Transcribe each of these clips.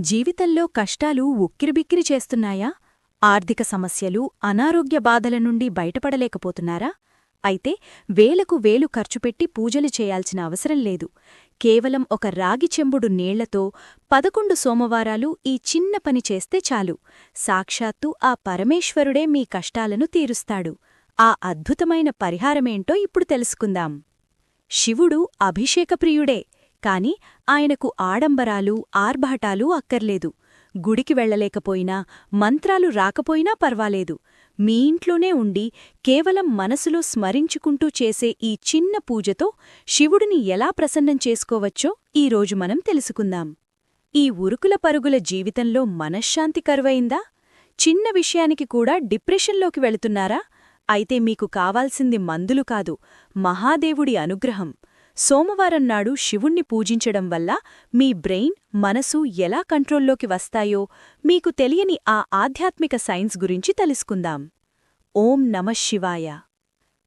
జీవితంలో కష్టాలు ఉక్కిరిబిక్కిరి చేస్తున్నాయా? ఆర్థిక సమస్యలు అనారోగ్య బాధల నుండి బయటపడలేకపోతున్నారా? అయితే వేలకు వేలు ఖర్చుపెట్టి పూజలు చేయాల్సిన అవసరం లేదు. కేవలం ఒక రాగి చెంబుడు నీళ్ళతో పదకొండు సోమవారాలు ఈ చిన్న పని చేస్తే చాలు. సాక్షాత్తు ఆ పరమేశ్వరుడే మీ కష్టాలను తీరుస్తాడు. ఆ అద్భుతమైన పరిహారమేంటో ఇప్పుడు తెలుసుకుందాం. శివుడు అభిషేకప్రియుడే. కాని ఆయనకు ఆడంబరాలు ఆర్భాటాలు అక్కర్లేదు. గుడికి వెళ్ళలేకపోయినా మంత్రాలు రాకపోయినా పర్వాలేదు. మీ ఇంట్లోనే ఉండి కేవలం మనసులో స్మరించుకుంటూ చేసే ఈ చిన్న పూజతో శివుడిని ఎలా ప్రసన్నం చేసుకోవచ్చో ఈరోజు మనం తెలుసుకుందాం. ఈ ఉరుకుల పరుగుల జీవితంలో మనశ్శాంతి కరువైందా? చిన్న విషయానికి కూడా డిప్రెషన్లోకి వెళుతున్నారా? అయితే మీకు కావాల్సింది మందులు కాదు మహాదేవుడి అనుగ్రహం. సోమవారం నాడు శివుణ్ణి పూజించడం వల్ల మీ బ్రెయిన్ మనసు ఎలా కంట్రోల్లోకి వస్తాయో మీకు తెలియని ఆ ఆధ్యాత్మిక సైన్స్ గురించి తెలుసుకుందాం. ఓం నమశివాయ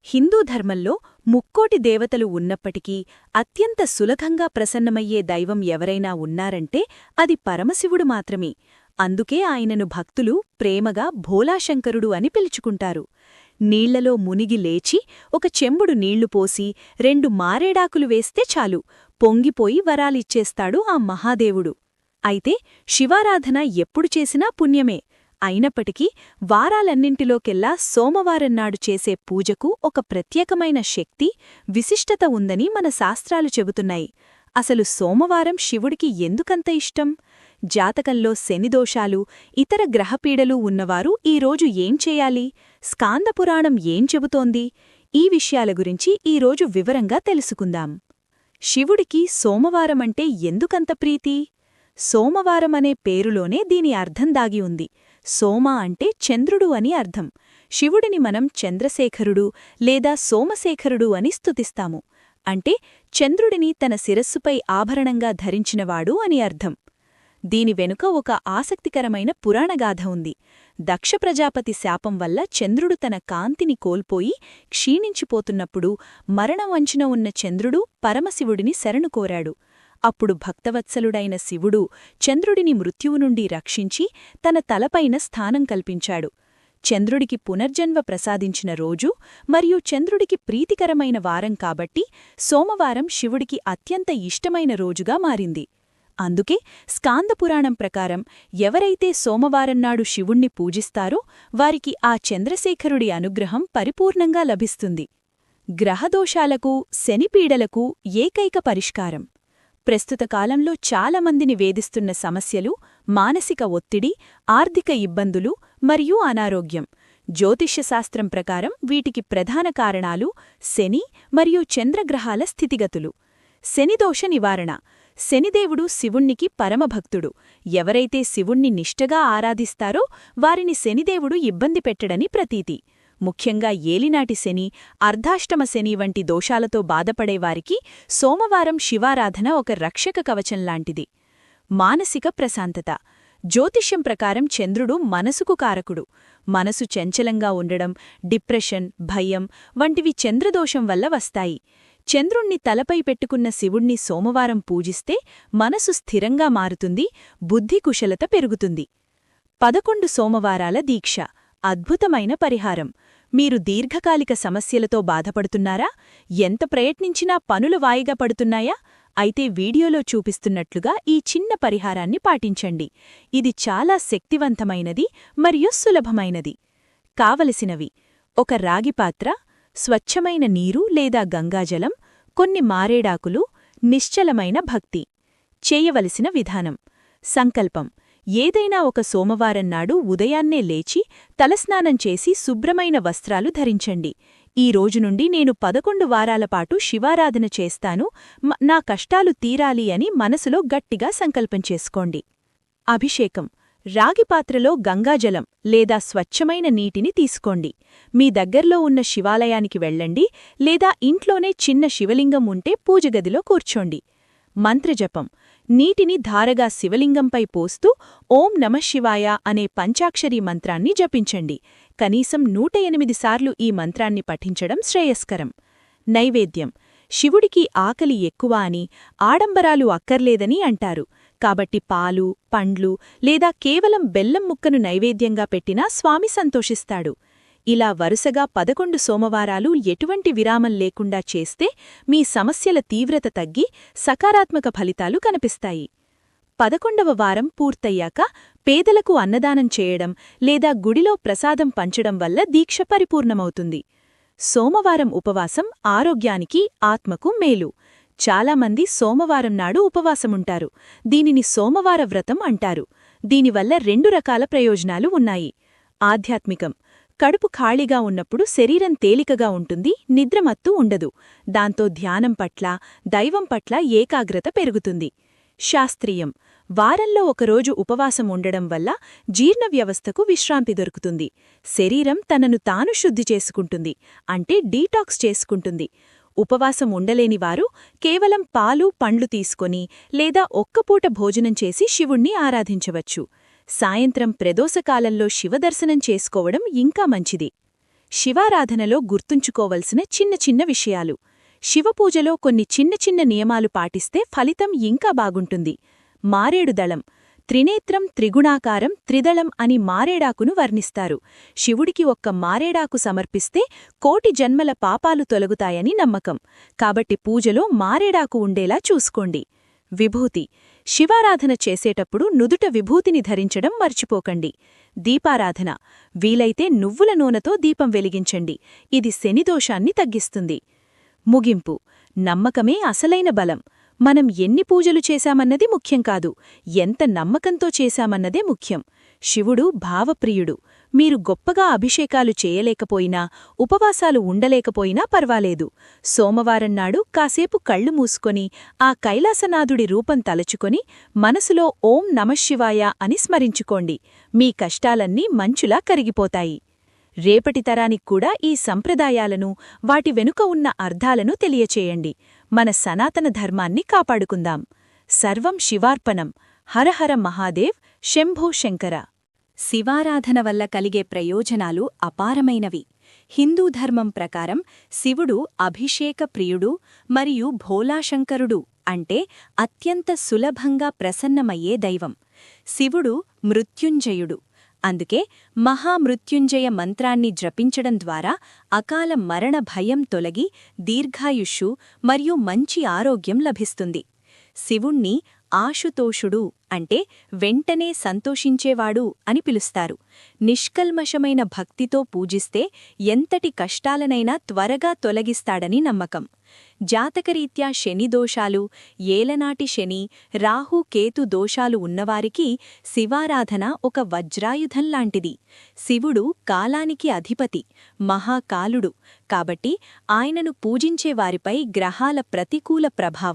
హిందూ ధర్మంలో ముక్కోటి దేవతలు ఉన్నప్పటికీ అత్యంత సులభంగా ప్రసన్నమయ్యే దైవం ఎవరైనా ఉన్నారంటే అది పరమశివుడు మాత్రమే. అందుకే ఆయనను భక్తులు ప్రేమగా భోలాశంకరుడు అని పిలుచుకుంటారు. నీళ్ళలో మునిగి లేచి ఒక చెంబుడు నీళ్ళు పోసి రెండు మారేడాకులు వేస్తే చాలు. పొంగిపోయి వరాలిచ్చేస్తాడు ఆ మహాదేవుడు. అయితే శివారాధన ఎప్పుడు చేసినా పుణ్యమే. అయినప్పటికీ వారాలన్నింటిలోకెల్లా సోమవారంనాడు చేసే పూజకు ఒక ప్రత్యేకమైన శక్తి విశిష్టత ఉందని మన శాస్త్రాలు చెబుతున్నాయి. అసలు సోమవారం శివుడికి ఎందుకంత ఇష్టం? జాతకంలో శనిదోషాలు ఇతర గ్రహపీడలు ఉన్నవారు ఈరోజు ఏం చేయాలి? స్కాందపురాణం ఏం చెబుతోంది? ఈ విషయాల గురించి ఈరోజు వివరంగా తెలుసుకుందాం. శివుడికి సోమవారమంటే ఎందుకంత ప్రీతి? సోమవారమనే పేరులోనే దీని అర్థం దాగి ఉంది. సోమ అంటే చంద్రుడు అని అర్థం. శివుడిని మనం చంద్రశేఖరుడు లేదా సోమశేఖరుడు అని స్తుతిస్తాము. అంటే చంద్రుడిని తన శిరస్సుపై ఆభరణంగా ధరించినవాడు అని అర్థం. దీని వెనుక ఒక ఆసక్తికరమైన పురాణగాథ ఉంది. దక్ష ప్రజాపతి శాపం వల్ల చంద్రుడు తన కాంతిని కోల్పోయి క్షీణించిపోతున్నప్పుడు మరణవంచిన ఉన్న చంద్రుడు పరమశివుడిని శరణు కోరాడు. అప్పుడు భక్తవత్సలుడైన శివుడు చంద్రుడిని మృత్యువు నుండి రక్షించి తన తలపైన స్థానం కల్పించాడు. చంద్రుడికి పునర్జన్మ ప్రసాదించిన రోజు మరియు చంద్రుడికి ప్రీతికరమైన వారం కాబట్టి సోమవారం శివుడికి అత్యంత ఇష్టమైన రోజుగా మారింది. అందుకే స్కాందపురాణం ప్రకారం ఎవరైతే సోమవారంనాడు శివుణ్ణి పూజిస్తారో వారికి ఆ చంద్రశేఖరుడి అనుగ్రహం పరిపూర్ణంగా లభిస్తుంది. గ్రహదోషాలకు శనిపీడలకు ఏకైక పరిష్కారం. ప్రస్తుత కాలంలో చాలామందిని వేధిస్తున్న సమస్యలు మానసిక ఒత్తిడి ఆర్థిక ఇబ్బందులు మరియు అనారోగ్యం. జ్యోతిష్యశాస్త్రం ప్రకారం వీటికి ప్రధాన కారణాలు శని మరియు చంద్రగ్రహాల స్థితిగతులు. శనిదోష నివారణ. శనిదేవుడు శివుణ్ణికి పరమభక్తుడు. ఎవరైతే శివుణ్ణి నిష్టగా ఆరాధిస్తారో వారిని శనిదేవుడు ఇబ్బంది పెట్టడని ప్రతీతి. ముఖ్యంగా ఏలినాటి శని అర్ధాష్టమ శని వంటి దోషాలతో బాధపడేవారికి సోమవారం శివారాధన ఒక రక్షక కవచంలాంటిది మానసిక ప్రశాంతత. జ్యోతిష్యం ప్రకారం చంద్రుడు మనసుకు కారకుడు. మనసు చంచలంగా ఉండడం డిప్రెషన్ భయం వంటివి చంద్రదోషం వల్ల వస్తాయి. చంద్రుణ్ణి తలపై పెట్టుకున్న శివుణ్ణి సోమవారం పూజిస్తే మనసు స్థిరంగా మారుతుంది బుద్ధి కుశలత పెరుగుతుంది. పదకొండు సోమవారాల దీక్ష. అద్భుతమైన పరిహారం. మీరు దీర్ఘకాలిక సమస్యలతో బాధపడుతున్నారా? ఎంత ప్రయత్నించినా పనులు వాయిగా పడుతున్నాయా? అయితే వీడియోలో చూపిస్తున్నట్లుగా ఈ చిన్న పరిహారాన్ని పాటించండి. ఇది చాలా శక్తివంతమైనది మరియు సులభమైనది. కావలసినవి. ఒక రాగిపాత్ర స్వచ్ఛమైన నీరు లేదా గంగాజలం కొన్ని మారేడాకులు నిశ్చలమైన భక్తి. చేయవలసిన విధానం. సంకల్పం. ఏదైనా ఒక సోమవారం నాడు ఉదయాన్నే లేచి తలస్నానం చేసి శుభ్రమైన వస్త్రాలు ధరించండి. ఈ రోజు నుండి నేను పదకొండు వారాలపాటు శివారాధన చేస్తాను. నా కష్టాలు తీరాలి అని మనసులో గట్టిగా సంకల్పం చేసుకోండి. అభిషేకం. రాగిపాత్రలో గంగాజలం లేదా స్వచ్ఛమైన నీటిని తీసుకోండి. మీ దగ్గర్లో ఉన్న శివాలయానికి వెళ్ళండి లేదా ఇంట్లోనే చిన్న శివలింగం ఉంటే పూజగదిలో కూర్చోండి. మంత్రజపం. నీటిని ధారగా శివలింగంపై పోస్తూ ఓం నమశివాయ అనే పంచాక్షరీ మంత్రాన్ని జపించండి. కనీసం నూట ఎనిమిది సార్లు ఈ మంత్రాన్ని పఠించడం శ్రేయస్కరం. నైవేద్యం. శివుడికి ఆకలి ఎక్కువ అని ఆడంబరాలు అక్కర్లేదని అంటారు. కాబట్టి పాలు పండ్లు లేదా కేవలం బెల్లం ముక్కను నైవేద్యంగా పెట్టినా స్వామి సంతోషిస్తాడు. ఇలా వరుసగా పదకొండు సోమవారాలు ఎటువంటి విరామం లేకుండా చేస్తే మీ సమస్యల తీవ్రత తగ్గి సకారాత్మక ఫలితాలు కనిపిస్తాయి. పదకొండవ వారం పూర్తయ్యాక పేదలకు అన్నదానం చేయడం లేదా గుడిలో ప్రసాదం పంచడం వల్ల దీక్ష పరిపూర్ణమవుతుంది. సోమవారం ఉపవాసం ఆరోగ్యానికి ఆత్మకు మేలు. చాలామంది సోమవారం నాడు ఉపవాసముంటారు. దీనిని సోమవార వ్రతం అంటారు. దీనివల్ల రెండు రకాల ప్రయోజనాలు ఉన్నాయి. ఆధ్యాత్మికం. కడుపు ఖాళీగా ఉన్నప్పుడు శరీరం తేలికగా ఉంటుంది నిద్రమత్తు ఉండదు. దాంతో ధ్యానం పట్ల దైవం పట్ల ఏకాగ్రత పెరుగుతుంది. శాస్త్రీయం. వారంలో ఒకరోజు ఉపవాసం ఉండడం వల్ల జీర్ణ వ్యవస్థకు విశ్రాంతి దొరుకుతుంది. శరీరం తనను తాను శుద్ధి చేసుకుంటుంది అంటే డీటాక్స్ చేసుకుంటుంది. ఉపవాసం ఉండలేని వారు కేవలం పాలు పండ్లు తీసుకొని లేదా ఒక్కపూట భోజనం చేసి శివుణ్ణి ఆరాధించవచ్చు. సాయంత్రం ప్రదోషకాలంలో శివదర్శనం చేసుకోవడం ఇంకా మంచిది. శివారాధనలో గుర్తుంచుకోవలసిన చిన్న చిన్న విషయాలు. శివపూజలో కొన్ని చిన్న చిన్న నియమాలు పాటిస్తే ఫలితం ఇంకా బాగుంటుంది. మారేడు దళం త్రినేత్రం త్రిగుణాకారం త్రిదళం అని మారేడాకును వర్ణిస్తారు. శివుడికి ఒక్క మారేడాకు సమర్పిస్తే కోటి జన్మల పాపాలు తొలగుతాయని నమ్మకం. కాబట్టి పూజలో మారేడాకు ఉండేలా చూసుకోండి. విభూతి. శివారాధన చేసేటప్పుడు నుదుట విభూతిని ధరించడం మర్చిపోకండి. దీపారాధన. వీలైతే నువ్వుల నూనెతో దీపం వెలిగించండి. ఇది శనిదోషాన్ని తగ్గిస్తుంది. ముగింపు. నమ్మకమే అసలైన బలం. మనం ఎన్ని పూజలు చేశామన్నది ముఖ్యం కాదు. ఎంత నమ్మకంతో చేశామన్నదే ముఖ్యం. శివుడు భావప్రియుడు. మీరు గొప్పగా అభిషేకాలు చేయలేకపోయినా ఉపవాసాలు ఉండలేకపోయినా పర్వాలేదు. సోమవారం నాడు కాసేపు కళ్ళు మూసుకొని ఆ కైలాసనాథుడి రూపం తలచుకొని మనసులో ఓం నమశివాయ అని స్మరించుకోండి. మీ కష్టాలన్నీ మంచులా కరిగిపోతాయి. రేపటి తరానికి కూడా ఈ సంప్రదాయాలను వాటి వెనుక ఉన్న అర్థాలను తెలియచేయండి. మన సనాతన ధర్మాన్ని కాపాడుకుందాం. సర్వం శివార్పణం. హరహర మహాదేవ్. శంభో శంకర. శివారాధన వల్ల కలిగే ప్రయోజనాలు అపారమైనవి. హిందూ ధర్మం ప్రకారం శివుడు అభిషేక ప్రియుడు మరియు భోలాశంకరుడు అంటే అత్యంత సులభంగా ప్రసన్నమయ్యే దైవం. శివుడు మృత్యుంజయుడు. అందుకే మహామృత్యుంజయ మంత్రాన్ని జపించడం ద్వారా అకాల మరణ భయం తొలగి దీర్ఘాయుష్షు మరియు మంచి ఆరోగ్యం లభిస్తుంది. శివుణ్ణి ఆశుతోషుడు అంటే వెంటనే సంతోషించేవాడు అని పిలుస్తారు. నిష్కల్మషమైన భక్తితో పూజిస్తే ఎంతటి కష్టాలనైనా త్వరగా తొలగిస్తాడని నమ్మకం. జాతకరీత్యా శని దోషాలు ఏలనాటి శని రాహు కేతు దోషాలు ఉన్నవారికి శివారాధన ఒక వజ్రాయుధంలాంటిది శివుడు కాలానికి అధిపతి మహాకాలుడు కాబట్టి ఆయనను పూజించేవారిపై గ్రహాల ప్రతికూల ప్రభావం